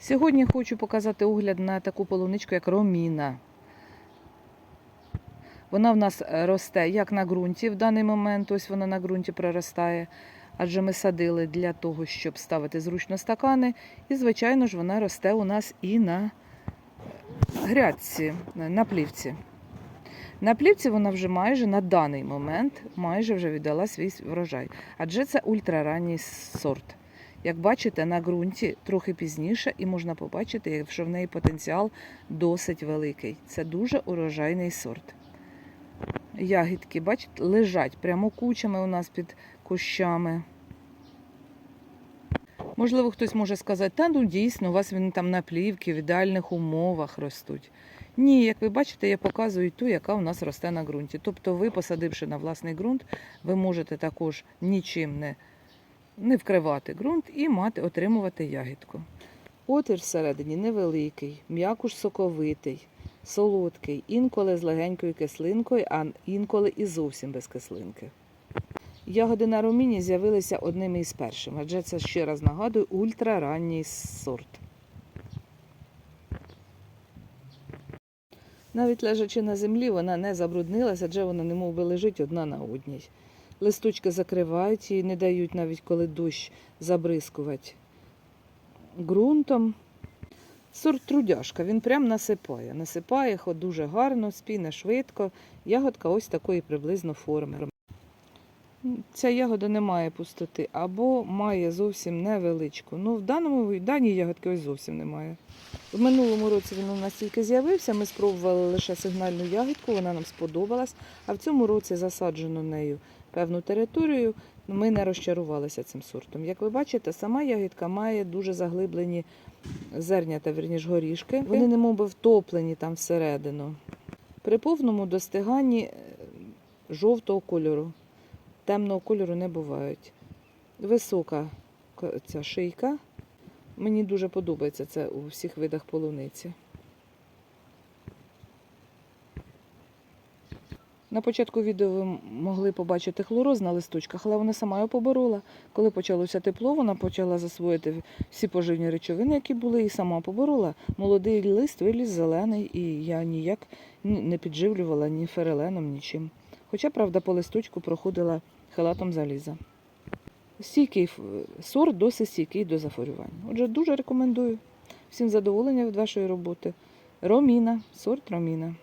Сьогодні хочу показати огляд на таку полуничку, як роміна. Вона в нас росте як на ґрунті в даний момент, ось вона на ґрунті проростає, адже ми садили для того, щоб ставити зручно стакани. І, звичайно ж, вона росте у нас і на грядці, на плівці. На плівці вона вже майже на даний момент майже вже віддала свій врожай, адже це ультраранній сорт. Як бачите, на ґрунті трохи пізніше, і можна побачити, що в неї потенціал досить великий. Це дуже урожайний сорт. Ягідки, бачите, лежать прямо кучами у нас під кущами. Можливо, хтось може сказати, та ну дійсно, у вас він там на плівці, в ідеальних умовах ростуть. Ні, як ви бачите, я показую ту, яка у нас росте на ґрунті. Тобто ви, посадивши на власний ґрунт, ви можете також нічим не, не вкривати ґрунт і мати, отримувати ягідку. Отвір всередині невеликий, м'якуш соковитий, солодкий, інколи з легенькою кислинкою, а інколи і зовсім без кислинки. Ягоди на руміні з'явилися одними із перших, адже це ще раз нагадую ультраранній сорт. Навіть лежачи на землі, вона не забруднилася, адже вона не би лежить одна на одній. Листочки закривають і не дають навіть коли дощ забризкувати ґрунтом. Сорт трудяшка, він прям насипає. Насипає ход дуже гарно, спіне швидко. Ягодка ось такої приблизно форми. Ця ягода не має пустоти або має зовсім невеличку. Ну, в даному в даній ягодки ось зовсім немає. В минулому році він у нас тільки з'явився. Ми спробували лише сигнальну ягідку, вона нам сподобалась. А в цьому році засаджено нею певну територію. Ми не розчарувалися цим сортом. Як ви бачите, сама ягідка має дуже заглиблені зернята, вірніш горішки. Вони не би втоплені там всередину. При повному достиганні е, жовтого кольору. Темного кольору не бувають. Висока ця шийка. Мені дуже подобається це у всіх видах полуниці. На початку відео ви могли побачити хлороз на листочках, але вона сама його поборола. Коли почалося тепло, вона почала засвоїти всі поживні речовини, які були, і сама поборола. Молодий лист виліз зелений, і я ніяк не підживлювала ні фереленом, нічим. Хоча, правда, по листочку проходила халатом заліза. Стійкий сорт досить стійкий до захворювань. Отже, дуже рекомендую. Всім задоволення від вашої роботи. Роміна, сорт Роміна.